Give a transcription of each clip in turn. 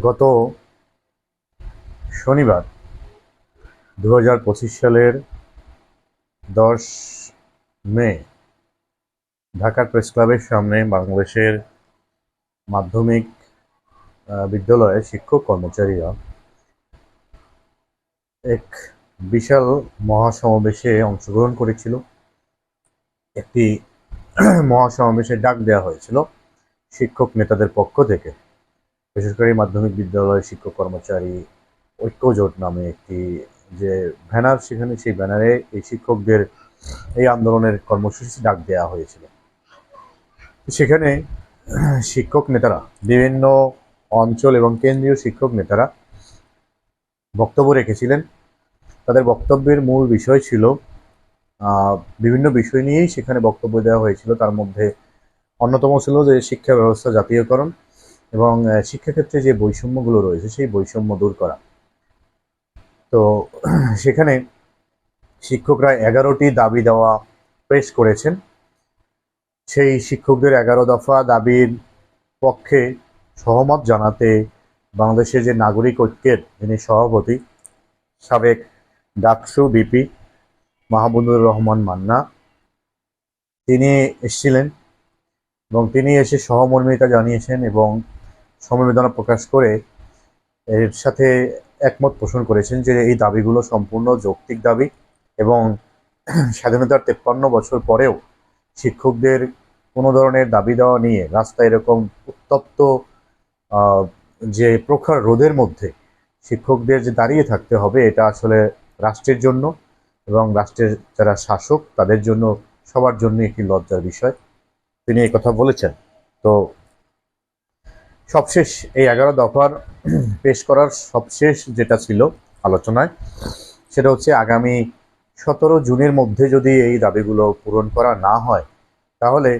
গত শনিবার দু হাজার পঁচিশ সালের দশ মে ঢাকার প্রেস ক্লাবের সামনে বাংলাদেশের মাধ্যমিক বিদ্যালয়ের শিক্ষক কর্মচারীরা এক বিশাল মহাসমাবেশে অংশগ্রহণ করেছিল। একটি মহাসমাবেশে ডাক দেওয়া হয়েছিল শিক্ষক নেতাদের পক্ষ থেকে। বেসরকারি মাধ্যমিক বিদ্যালয়ের শিক্ষক কর্মচারী ঐক্যজোট নামে একটি যে ব্যানার, সেখানে সেই ব্যানারে এই শিক্ষকদের এই আন্দোলনের কর্মসূচি ডাক দেওয়া হয়েছিল। সেখানে শিক্ষক নেতারা, বিভিন্ন অঞ্চল এবং কেন্দ্রীয় শিক্ষক নেতারা বক্তব্য রেখেছিলেন। তাদের বক্তব্যের মূল বিষয় ছিল বিভিন্ন বিষয় নিয়েই সেখানে বক্তব্য দেওয়া হয়েছিল। তার মধ্যে অন্যতম ছিল যে শিক্ষা ব্যবস্থা জাতীয়করণ। এবং শিক্ষাক্ষেত্রে যে বৈষম্যগুলো রয়েছে, সেই বৈষম্য দূর করা। তো, সেখানে শিক্ষকরা এগারোটি দাবি দেওয়া পেশ করেছেন। সেই শিক্ষকদের এগারো দফা দাবির পক্ষে সহমত জানাতে বাংলাদেশের যে নাগরিক ঐক্যের যিনি সভাপতি, সাবেক ডাকসু বিপি মাহমুদুর রহমান মান্না, তিনি এসেছিলেন এবং তিনি এসে সহমর্মিতা জানিয়েছেন এবং সমবেদনা প্রকাশ করে এর সাথে একমত পোষণ করেছেন যে এই দাবিগুলো সম্পূর্ণ যৌক্তিক দাবি এবং স্বাধীনতার তেপ্পান্ন বছর পরেও শিক্ষকদের কোনো ধরনের দাবি দেওয়া নিয়ে রাস্তায় এরকম উত্তপ্ত যে প্রখর রোদের মধ্যে শিক্ষকদের যে দাঁড়িয়ে থাকতে হবে এটা আসলে রাষ্ট্রের জন্য এবং রাষ্ট্রের যারা শাসক তাদের জন্য সবার জন্য একটি লজ্জার বিষয়। তিনি এই কথা বলেছেন। তো সবশেষ এই এগারো দফার পেশ করার সবশেষ যেটা ছিল আলোচনায়, সেটা হচ্ছে আগামী সতেরো জুনের মধ্যে যদি এই দাবিগুলো পূরণ করা না হয়, তাহলে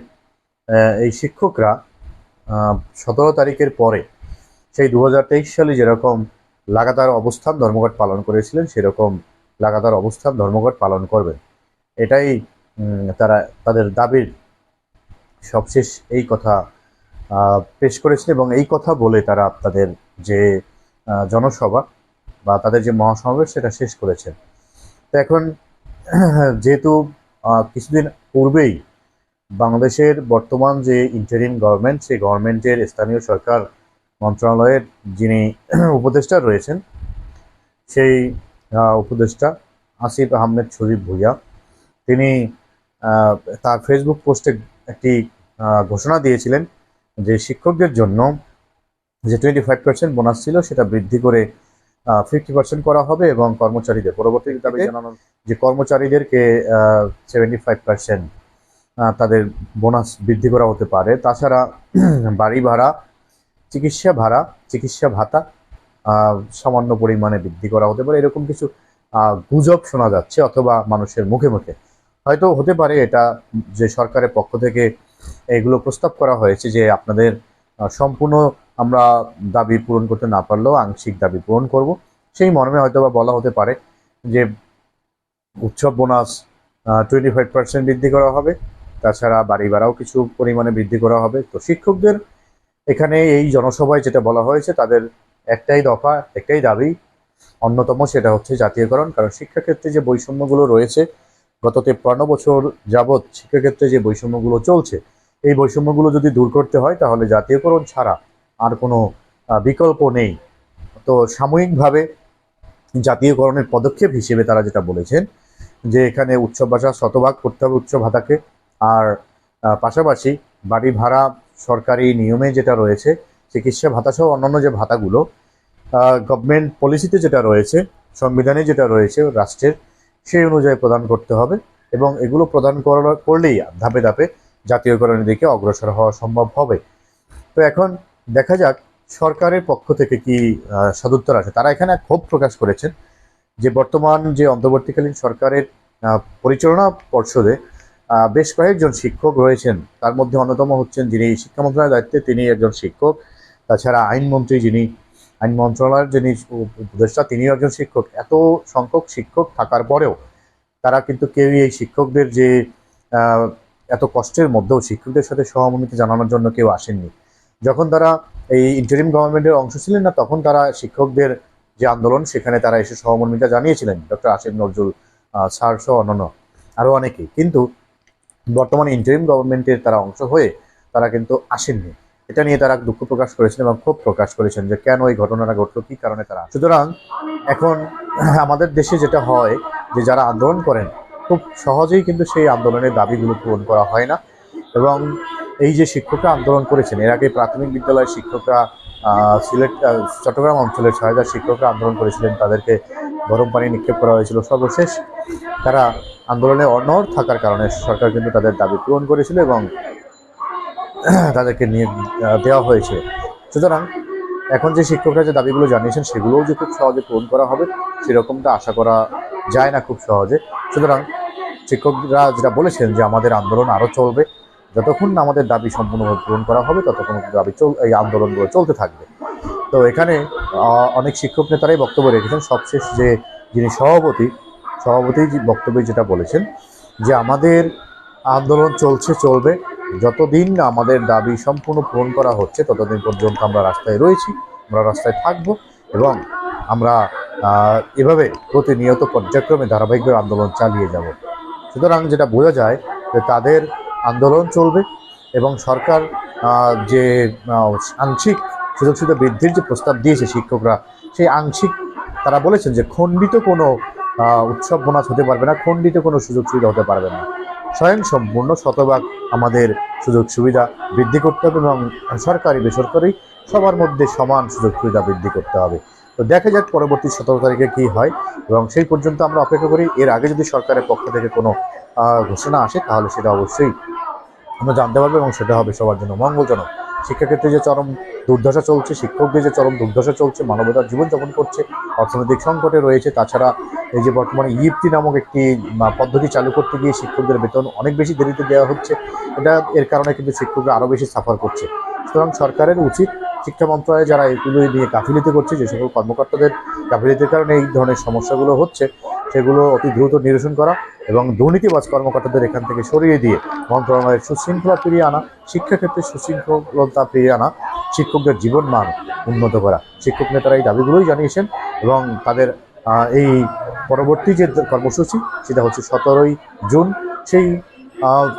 এই শিক্ষকরা সতেরো তারিখের পরে সেই দু হাজার তেইশ সালে যেরকম লাগাতার অবস্থান ধর্মঘট পালন করেছিলেন, সেরকম লাগাতার অবস্থান ধর্মঘট পালন করবেন। এটাই তারা, তাদের দাবির সবশেষ এই কথা পেশ করেছেন এবং এই কথা বলে তারা তাদের যে জনসভা বা তাদের যে মহাসমাবেশ সেটা শেষ করেছেন তো এখন, যেহেতু কিছুদিন পূর্বেই বাংলাদেশের বর্তমান যে ইন্টারিম গভর্নমেন্ট সেই গভর্নমেন্টের স্থানীয় সরকার মন্ত্রণালয়ের যিনি উপদেষ্টা রয়েছেন, সেই উপদেষ্টা আসিফ আহমেদ শরীফ ভুইয়া, তিনি তার ফেসবুক পোস্টে একটি ঘোষণা দিয়েছিলেন যে শিক্ষকদের জন্য যে টোয়েন্টি ফাইভ পার্সেন্ট বোনাস ছিল সেটা বৃদ্ধি করে ফিফটি পার্সেন্ট করা হবে এবং কর্মচারীদের পরবর্তী দাবি জানানো যে কর্মচারীদেরকে সেভেন্টি ফাইভ পার্সেন্ট তাদের বোনাস বৃদ্ধি করা হতে পারে। তাছাড়া বাড়ি ভাড়া চিকিৎসা ভাড়া চিকিৎসা ভাতা সামান্য পরিমাণে বৃদ্ধি করা হতে পারে। এরকম কিছু গুজব শোনা যাচ্ছে অথবা মানুষের মুখে মুখে। হয়তো হতে পারে এটা যে সরকারের পক্ষ থেকে এগুলো প্রস্তাব করা হয়েছে যে আপনাদের সম্পূর্ণ আমরা দাবি পূরণ করতে না পারলেও আংশিক দাবি পূরণ করব। সেই মর্মে হয়তো বা বলা হতে পারে যে উৎসব বোনাস টোয়েন্টি ফাইভ পার্সেন্ট বৃদ্ধি করা হবে। তাছাড়া বাড়ি ভাড়াও কিছু পরিমাণে বৃদ্ধি করা হবে। তো শিক্ষকদের এখানে এই জনসভায় যেটা বলা হয়েছে, তাদের একটাই দফা, একটাই দাবি, অন্যতম সেটা হচ্ছে জাতীয়করণ। কারণ শিক্ষাক্ষেত্রে যে বৈষম্যগুলো রয়েছে গত তেপ্পান্ন বছর যাবৎ শিক্ষাক্ষেত্রে যে বৈষম্যগুলো চলছে, এই বৈষম্যগুলো যদি দূর করতে হয়, তাহলে জাতীয়করণ ছাড়া আর কোনো বিকল্প নেই। তো সাময়িকভাবে জাতীয়করণের পদক্ষেপ হিসেবে তারা যেটা বলেছেন, যে এখানে উৎসব ভাষা শতভাগ করতে হবে উচ্চ ভাতাকে। আর পাশাপাশি বাড়ি ভাড়া সরকারি নিয়মে যেটা রয়েছে, চিকিৎসা ভাতা সহ অন্যান্য যে ভাতাগুলো গভর্নমেন্ট পলিসিতে যেটা রয়েছে, সংবিধানে যেটা রয়েছে, রাষ্ট্রের সেই অনুযায়ী প্রদান করতে হবে এবং এগুলো প্রদান করা করলেই ধাপে ধাপে জাতীয়করণের দিকে অগ্রসর হওয়া সম্ভব হবে। তো এখন দেখা যাক সরকারের পক্ষ থেকে কি সদুত্তর আছে তারা এখানে ক্ষোভ প্রকাশ করেছেন যে বর্তমান যে অন্তর্বর্তীকালীন সরকারের পরিচালনা পর্ষদে বেশ কয়েকজন শিক্ষক রয়েছেন। তার মধ্যে অন্যতম হচ্ছেন যিনি শিক্ষা মন্ত্রণালয়ের দায়িত্বে, তিনি একজন শিক্ষক। তাছাড়া আইনমন্ত্রী যিনি আইন মন্ত্রণালয়ের যিনি উপ- উপদেষ্টা, তিনিও একজন শিক্ষক। এত সংখ্যক শিক্ষক থাকার পরেও তারা কিন্তু কেউই এই শিক্ষকদের যে এত কষ্টের মধ্যেও শিক্ষকদের সাথে সহমর্মিতা জানানোর জন্য কেউ আসেননি। যখন তারা এই ইন্টারিম গভর্নমেন্টের অংশ ছিলেন না, তখন তারা শিক্ষকদের যে আন্দোলন, সেখানে তারা এসে সহমর্মিতা জানিয়েছিলেন। ডক্টর আসিফ নজরুল স্যার সহ অন্যান্য আরও অনেকেই। কিন্তু বর্তমানে ইন্টারিম গভর্নমেন্টের তারা অংশ হয়ে তারা কিন্তু আসেননি। এটা নিয়ে তারা দুঃখ প্রকাশ করেছেন এবং ক্ষোভ প্রকাশ করেছেন যে কেন এই ঘটনাটা ঘটলো, কি কারণে তারা সুতরাং এখন আমাদের দেশে যেটা হয় যে যারা আন্দোলন করেন, খুব সহজেই কিন্তু সেই আন্দোলনের দাবিগুলো পূরণ করা হয় না এবং এই যে শিক্ষকরা আন্দোলন করেছেন, এর আগে প্রাথমিক বিদ্যালয়ের শিক্ষকরা সিলেট চট্টগ্রাম অঞ্চলের ছয় হাজার শিক্ষকরা আন্দোলন করেছিলেন, তাদেরকে গরম পানি নিক্ষেপ করা হয়েছিল। সর্বশেষ তারা আন্দোলনে অনড় থাকার কারণে সরকার কিন্তু তাদের দাবি পূরণ করেছিল এবং তাদেরকে নিয়ে দেওয়া হয়েছে। সুতরাং এখন যে শিক্ষকরা যে দাবিগুলো জানিয়েছেন, সেগুলোও যে খুব সহজে পূরণ করা হবে, সেরকমটা আশা করা যায় না খুব সহজে। সুতরাং শিক্ষকরা যেটা বলেছেন যে আমাদের আন্দোলন আরও চলবে, যতক্ষণ না আমাদের দাবি সম্পূর্ণভাবে পূরণ করা হবে, ততক্ষণ দাবি চল, এই আন্দোলনগুলো চলতে থাকবে। তো এখানে অনেক শিক্ষক নেতারাই বক্তব্য রেখেছেন। সবশেষ যে যিনি সভাপতি সভাপতি বক্তব্যে যেটা বলেছেন যে আমাদের আন্দোলন চলছে, চলবে। যতদিন আমাদের দাবি সম্পূর্ণ পূরণ করা হচ্ছে, ততদিন পর্যন্ত আমরা রাস্তায় রয়েছি, আমরা রাস্তায় থাকব এবং আমরা এভাবে প্রতিনিয়ত পর্যায়ক্রমে ধারাবাহিকভাবে আন্দোলন চালিয়ে যাব। সুতরাং যেটা বোঝা যায় যে তাদের আন্দোলন চলবে এবং সরকার যে আংশিক সুযোগ সুবিধা বৃদ্ধির যে প্রস্তাব দিয়েছে শিক্ষকরা, সেই আংশিক তারা বলেছেন যে খণ্ডিত কোনো উৎসব বোনাস হতে পারবে না, খণ্ডিত কোনো সুযোগ সুবিধা হতে পারবে না। স্বয়ং সম্পূর্ণ শতভাগ আমাদের সুযোগ সুবিধা বৃদ্ধি করতে হবে এবং সরকারি, বেসরকারি সবার মধ্যে সমান সুযোগ সুবিধা বৃদ্ধি করতে হবে। তো দেখা যাক পরবর্তী সতেরো তারিখে কী হয় এবং সেই পর্যন্ত আমরা অপেক্ষা করি। এর আগে যদি সরকারের পক্ষ থেকে কোনো ঘোষণা আসে তাহলে সেটা অবশ্যই আমরা জানতে পারব এবং সেটা হবে সবার জন্য মঙ্গলজনক। শিক্ষাক্ষেত্রে যে চরম দুর্দশা চলছে, শিক্ষকদের যে চরম দুর্দশা চলছে, মানবতার জীবনযাপন করছে, অর্থনৈতিক সংকটে রয়েছে, তাছাড়া এই যে বর্তমানে ইএফটি নামক একটি পদ্ধতি চালু করতে গিয়ে শিক্ষকদের বেতন অনেক বেশি দেরিতে দেওয়া হচ্ছে। এটা এর কারণে কিন্তু শিক্ষকরা আরও বেশি সাফার করছে। সুতরাং সরকারের উচিত শিক্ষা মন্ত্রণালয় যারা এগুলো নিয়ে গাফিলিতি করছে, যে সকল কর্মকর্তাদের গাফিলিতির কারণে এই ধরনের সমস্যাগুলো হচ্ছে সেগুলো অতি দ্রুত নিরসন করা এবং দুর্নীতিবাজ কর্মকর্তাদের এখান থেকে সরিয়ে দিয়ে মন্ত্রণালয়ের সুশৃঙ্খলা ফিরিয়ে আনা, শিক্ষাক্ষেত্রে সুশৃঙ্খলতা ফিরিয়ে আনা, শিক্ষকদের জীবন মান উন্নত করা। শিক্ষক নেতারা এই দাবিগুলোই জানিয়েছেন এবং তাদের এই পরবর্তী যে কর্মসূচি সেটা হচ্ছে সতেরোই জুন। সেই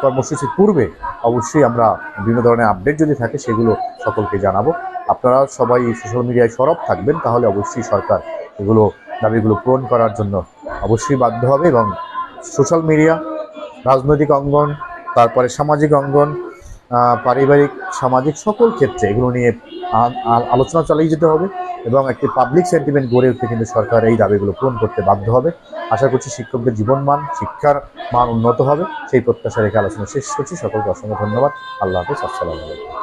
কর্মসূচির পূর্বে অবশ্যই আমরা বিভিন্ন ধরনের আপডেট যদি থাকে সেগুলো সকলকে জানাব। আপনারা সবাই সোশ্যাল মিডিয়ায় সরব থাকবেন, তাহলে অবশ্যই সরকার এগুলো, দাবিগুলো পূরণ করার জন্য অবশ্যই বাধ্য হবে এবং সোশ্যাল মিডিয়া রাজনৈতিক অঙ্গন, তারপরে সামাজিক অঙ্গন পারিবারিক, সামাজিক সকল ক্ষেত্রে এগুলো নিয়ে আলোচনা চালিয়ে যেতে হবে এবং একটি পাবলিক সেন্টিমেন্ট গড়ে উঠতে কিন্তু সরকার এই দাবিগুলো পূরণ করতে বাধ্য হবে। আশা করছি শিক্ষকদের জীবনমান, শিক্ষার মান উন্নত হবে। সেই প্রত্যাশা রেখে আলোচনা শেষ করছি। সকলকে অসংখ্য ধন্যবাদ। আল্লাহ হাফিজ। আসসালামু আলাইকুম।